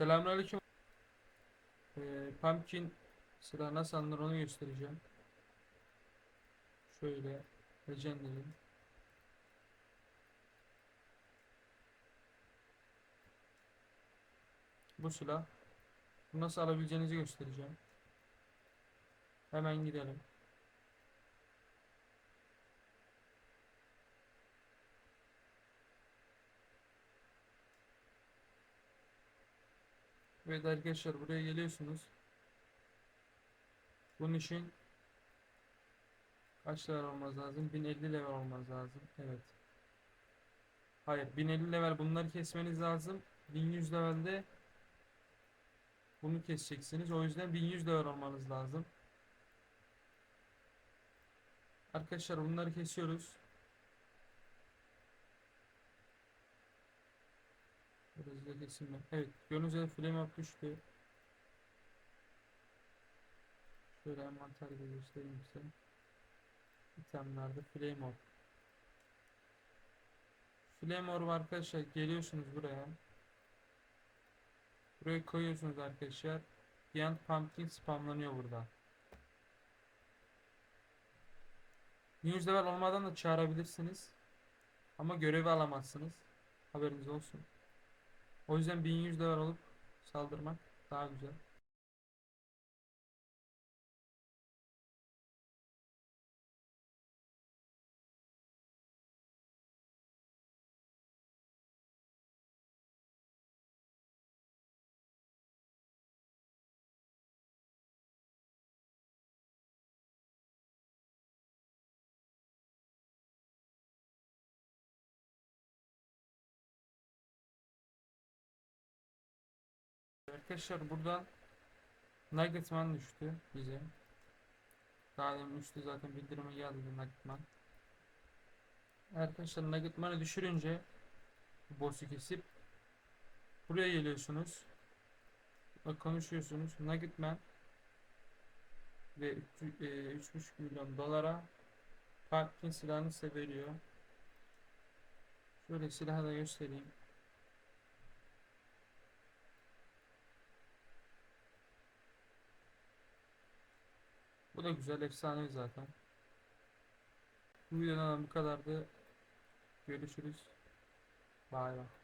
Selamünaleyküm. Ee, pumpkin silah nasıl alınır onu göstereceğim. Şöyle Legendary. Bu silah. Bu nasıl alabileceğinizi göstereceğim. Hemen gidelim. Evet arkadaşlar buraya geliyorsunuz. Bunun için kaç level olmaz lazım? 1050 level olmaz lazım. Evet. Hayır 1050 level bunları kesmeniz lazım. 1100 levelde bunu keseceksiniz. O yüzden 1100 level olmanız lazım. Arkadaşlar bunları kesiyoruz. Da keseyim ben. Evet, gördüğünüz üzere flame up düştü. Şöyle envanterde göstereyim size. İtemlerde flame up. Flame orb arkadaşlar geliyorsunuz buraya. Buraya koyuyorsunuz arkadaşlar. Giant pumpkin spamlanıyor burada. 100 level olmadan da çağırabilirsiniz. Ama görevi alamazsınız. Haberiniz olsun. O yüzden 1100 level olup saldırmak daha güzel. Arkadaşlar buradan Nuggetman düştü bize. Daha demin düştü zaten bildirime geldi Nuggetman. Arkadaşlar Nuggetman'ı düşürünce boss'u kesip buraya geliyorsunuz. Konuşuyorsunuz. Nuggetman ve 3 e, 3,5 milyon dolara Pumpkin silahını size veriyor. Şöyle silahı da göstereyim. Bu da güzel efsane zaten. Bu videodan bu kadardı. Görüşürüz. Bay bay.